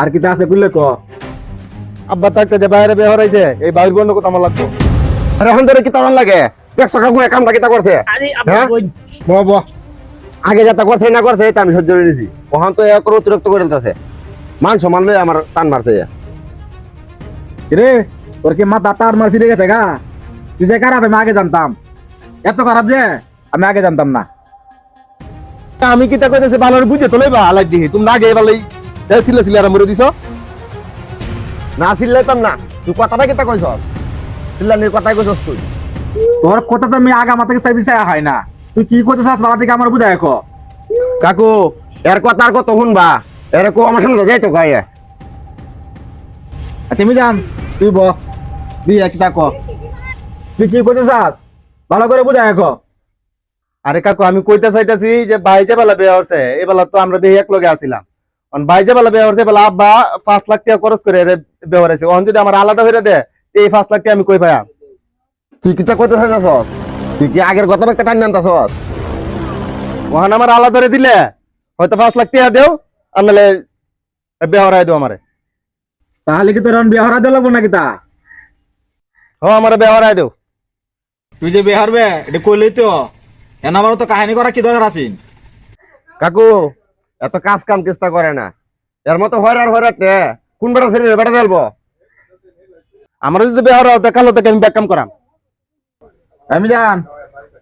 আর কিতা আছে বুঝলে ক? আব্বা থাকতে যে বাইরে বের হইছে এই বাইর বন্ধ কথা আমার লাগতো আরে এখন ধরে কি তরণ লাগে? দেখছ কাকু এক কামটা কিতা করছে? আরে হ্যাঁ? ব ব। আগে যাতা করছে না করছে তা আমি সহ্য করে নিছি। ওখান তো এক অতিরিক্ত করে দিতেছে। মান সমান লই আমার টান মারছে। রে তোর কি মাথা তার মার ছিঁড়ে গেছে গা? তুই যে খারাপ আমি আগে জানতাম। এত খারাপ যে আমি আগে জানতাম না। আমি কিতা কইতেছি ভালো বুঝে তো লইবা আলাগ দিহি। তুমি না গে ভালোই ছিলে ছিলে আর মরে দিছ। না ছিলাইতাম না। তুই কথাটা কিতা কইছ চিল্লানির কথাই কইছস তুই তোর কথা তো আমি আগা মাথা চাই বিচাই হয় না। তুই কি করতে চাস বালা থেকে আমার বুঝায় ক। কাকু এর কথা আর কত শুনবা এরকম আমার সামনে যাই তো গায়ে আচ্ছা আমি জান তুই ব। দিয়ে কিতা ক। তুই কি করতে চাস? ভালো করে বুঝায় ক। আরে কাকু আমি কইতে চাইতাছি যে ভাই যে বেলা বিয়ে হচ্ছে এই বেলা তো আমরা বিয়ে এক লগে আসিলাম বেলা বেলা আব্বা পাঁচ লাখ টাকা খরচ করে এরে বিয়ে অন যদি আমার আলাদা হয়ে দে এই পাঁচ লাখ টাকা আমি কই তুই কইতে তুই কি আগের গত একটা টান আনতাছ ওখানে আমার আলাদা ধরে দিলে হয়তো পাঁচ লাখ টাকা দেও আর নাহলে আমারে। তাহলে কি তোর হ আমারে তুই যে বিয়ে হারবে এটা কইলেই তো। এন আমার তো কাহিনী করা কি দরকার কাকু এত কাজ কাম চেষ্টা করে না। এর মতো হয়রার হয়রাতে কোন বেটা ছেড়ে বেটা দেলবো আমার যদি বেহর হতে কালো থেকে আমি ব্যাক কাম করাম। আমি জান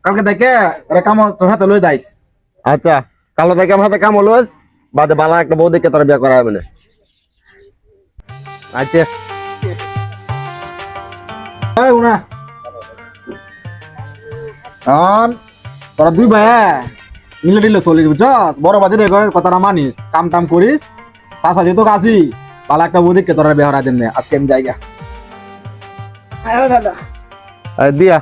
কালকে দেখে এরা কাম তোর হাতে লই দাইস আচ্ছা কালো দেখে আমার হাতে কাম হলো বাদে বালা একটা বউ দেখে তোর বিয়ে করা হবে না। আচ্ছা। তোরা দুই ভাই মিলে দিলে চলি বুঝছ? বড় বাজারে এগোয় কথাটা মানিস। কাম টাম করিস। তা সাথে তো কাছি ভালো একটা বুদিকে তোরা বেহরা দিন। আজকে আমি জায়গা দিয়া।